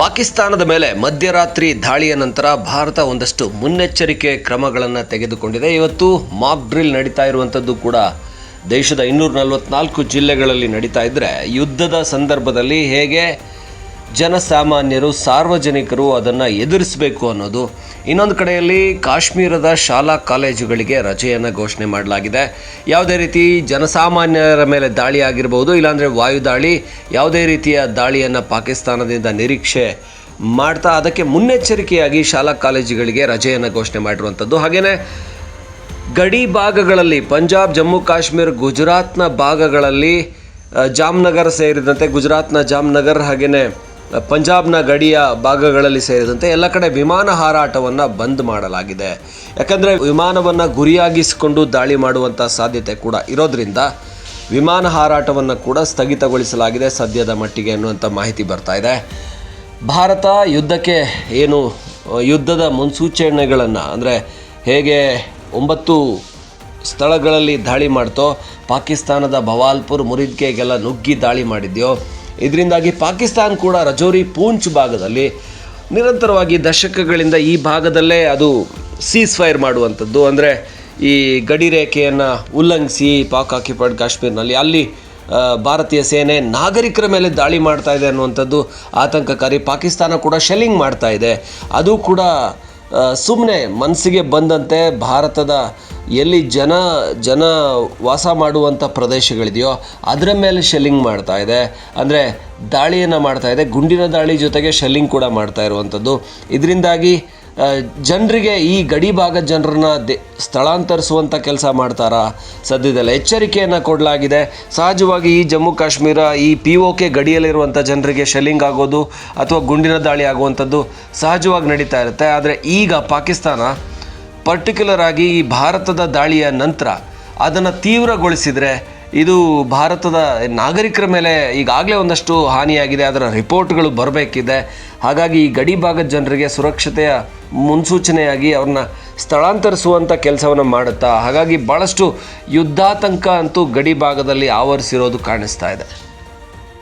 ಪಾಕಿಸ್ತಾನದ ಮೇಲೆ ಮಧ್ಯರಾತ್ರಿ ದಾಳಿಯ ನಂತರ ಭಾರತ ಒಂದಷ್ಟು ಮುನ್ನೆಚ್ಚರಿಕೆ ಕ್ರಮಗಳನ್ನು ತೆಗೆದುಕೊಂಡಿದೆ. ಇವತ್ತು ಮಾಕ್ ಡ್ರಿಲ್ ನಡೀತಾ ಇರುವಂಥದ್ದು ಕೂಡ ದೇಶದ ಇನ್ನೂರ ನಲವತ್ನಾಲ್ಕು ಜಿಲ್ಲೆಗಳಲ್ಲಿ ನಡೀತಾ ಇದ್ದರೆ ಯುದ್ಧದ ಸಂದರ್ಭದಲ್ಲಿ ಹೇಗೆ ಜನಸಾಮಾನ್ಯರು, ಸಾರ್ವಜನಿಕರು ಅದನ್ನು ಎದುರಿಸಬೇಕು ಅನ್ನೋದು ಇನ್ನೊಂದು ಕಡೆಯಲ್ಲಿ ಕಾಶ್ಮೀರದ ಶಾಲಾ ಕಾಲೇಜುಗಳಿಗೆ ರಜೆಯನ್ನು ಘೋಷಣೆ ಮಾಡಲಾಗಿದೆ. ಯಾವುದೇ ರೀತಿ ಜನಸಾಮಾನ್ಯರ ಮೇಲೆ ದಾಳಿ ಆಗಿರಬಹುದು ಇಲ್ಲಾಂದರೆ ವಾಯುದಾಳಿ ಯಾವುದೇ ರೀತಿಯ ದಾಳಿಯನ್ನು ಪಾಕಿಸ್ತಾನದಿಂದ ನಿರೀಕ್ಷೆ ಮಾಡ್ತಾ ಅದಕ್ಕೆ ಮುನ್ನೆಚ್ಚರಿಕೆಯಾಗಿ ಶಾಲಾ ಕಾಲೇಜುಗಳಿಗೆ ರಜೆಯನ್ನು ಘೋಷಣೆ ಮಾಡಿರುವಂಥದ್ದು ಹಾಗೆಯೇ ಗಡಿ ಭಾಗಗಳಲ್ಲಿ, ಪಂಜಾಬ್, ಜಮ್ಮು, ಕಾಶ್ಮೀರ, ಗುಜರಾತ್ನ ಭಾಗಗಳಲ್ಲಿ ಜಾಮ್ನಗರ್ ಸೇರಿದಂತೆ ಗುಜರಾತ್ನ ಜಾಮ್ನಗರ್ ಹಾಗೆಯೇ ಪಂಜಾಬ್ನ ಗಡಿಯ ಭಾಗಗಳಲ್ಲಿ ಸೇರಿದಂತೆ ಎಲ್ಲ ಕಡೆ ವಿಮಾನ ಹಾರಾಟವನ್ನು ಬಂದ್ ಮಾಡಲಾಗಿದೆ. ಯಾಕಂದರೆ ವಿಮಾನವನ್ನು ಗುರಿಯಾಗಿಸಿಕೊಂಡು ದಾಳಿ ಮಾಡುವಂಥ ಸಾಧ್ಯತೆ ಕೂಡ ಇರೋದ್ರಿಂದ ವಿಮಾನ ಹಾರಾಟವನ್ನು ಕೂಡ ಸ್ಥಗಿತಗೊಳಿಸಲಾಗಿದೆ ಸದ್ಯದ ಮಟ್ಟಿಗೆ ಅನ್ನುವಂಥ ಮಾಹಿತಿ ಬರ್ತಾ ಇದೆ. ಭಾರತ ಯುದ್ಧಕ್ಕೆ ಏನು, ಯುದ್ಧದ ಮುನ್ಸೂಚನೆಗಳನ್ನು ಅಂದರೆ ಹೇಗೆ ಒಂಬತ್ತು ಸ್ಥಳಗಳಲ್ಲಿ ದಾಳಿ ಮಾಡ್ತೋ, ಪಾಕಿಸ್ತಾನದ ಬವಾಲ್ಪುರ್ ಮುರಿದ್ಕೆಗೆಲ್ಲ ನುಗ್ಗಿ ದಾಳಿ ಮಾಡಿದ್ಯೋ ಇದರಿಂದಾಗಿ ಪಾಕಿಸ್ತಾನ ಕೂಡ ರಜೌರಿ ಪೂಂಚ್ ಭಾಗದಲ್ಲಿ ನಿರಂತರವಾಗಿ ದಶಕಗಳಿಂದ ಈ ಭಾಗದಲ್ಲೇ ಅದು ಸೀಸ್ ಫೈರ್ ಮಾಡುವಂಥದ್ದು. ಅಂದರೆ ಈ ಗಡಿ ರೇಖೆಯನ್ನು ಉಲ್ಲಂಘಿಸಿ ಪಾಕ್ ಆಕ್ಯುಪೈಡ್ ಕಾಶ್ಮೀರ್ನಲ್ಲಿ ಅಲ್ಲಿ ಭಾರತೀಯ ಸೇನೆ ನಾಗರಿಕರ ಮೇಲೆ ದಾಳಿ ಮಾಡ್ತಾ ಇದೆ ಅನ್ನುವಂಥದ್ದು ಆತಂಕಕಾರಿ. ಪಾಕಿಸ್ತಾನ ಕೂಡ ಶೆಲ್ಲಿಂಗ್ ಮಾಡ್ತಾ ಇದೆ. ಅದು ಕೂಡ ಸುಮ್ಮನೆ ಮನಸ್ಸಿಗೆ ಬಂದಂತೆ ಭಾರತದ ಎಲ್ಲಿ ಜನ ಜನ ವಾಸ ಮಾಡುವಂಥ ಪ್ರದೇಶಗಳಿದೆಯೋ ಅದರ ಮೇಲೆ ಶೆಲ್ಲಿಂಗ್ ಮಾಡ್ತಾ ಇದೆ. ಅಂದರೆ ದಾಳಿಯನ್ನು ಮಾಡ್ತಾ ಇದೆ. ಗುಂಡಿನ ದಾಳಿ ಜೊತೆಗೆ ಶೆಲ್ಲಿಂಗ್ ಕೂಡ ಮಾಡ್ತಾ ಇರುವಂಥದ್ದು ಇದರಿಂದಾಗಿ ಜನರಿಗೆ ಈ ಗಡಿ ಭಾಗದ ಜನರನ್ನ ದೆ ಸ್ಥಳಾಂತರಿಸುವಂಥ ಕೆಲಸ ಮಾಡ್ತಾರಾ ಸದ್ಯದಲ್ಲೇ. ಎಚ್ಚರಿಕೆಯನ್ನು ಕೊಡಲಾಗಿದೆ. ಸಹಜವಾಗಿ ಈ ಜಮ್ಮು ಕಾಶ್ಮೀರ, ಈ ಪಿ ಒ ಕೆ ಗಡಿಯಲ್ಲಿರುವಂಥ ಜನರಿಗೆ ಶೆಲ್ಲಿಂಗ್ ಆಗೋದು ಅಥವಾ ಗುಂಡಿನ ದಾಳಿ ಆಗುವಂಥದ್ದು ಸಹಜವಾಗಿ ನಡೀತಾ ಇರುತ್ತೆ. ಆದರೆ ಈಗ ಪಾಕಿಸ್ತಾನ ಪರ್ಟಿಕ್ಯುಲರ್ ಆಗಿ ಈ ಭಾರತದ ದಾಳಿಯ ನಂತರ ಅದನ್ನು ತೀವ್ರಗೊಳಿಸಿದರೆ ಇದು ಭಾರತದ ನಾಗರಿಕರ ಮೇಲೆ ಈಗಾಗಲೇ ಒಂದಷ್ಟು ಹಾನಿಯಾಗಿದೆ, ಅದರ ರಿಪೋರ್ಟ್ಗಳು ಬರಬೇಕಿದೆ. ಹಾಗಾಗಿ ಈ ಗಡಿ ಭಾಗದ ಜನರಿಗೆ ಸುರಕ್ಷತೆಯ ಮುನ್ಸೂಚನೆಯಾಗಿ ಅವ್ರನ್ನ ಸ್ಥಳಾಂತರಿಸುವಂಥ ಕೆಲಸವನ್ನು ಮಾಡುತ್ತಾ, ಹಾಗಾಗಿ ಭಾಳಷ್ಟು ಯುದ್ಧಾತಂಕ ಅಂತೂ ಗಡಿ ಭಾಗದಲ್ಲಿ ಆವರಿಸಿರೋದು ಕಾಣಿಸ್ತಾ ಇದೆ.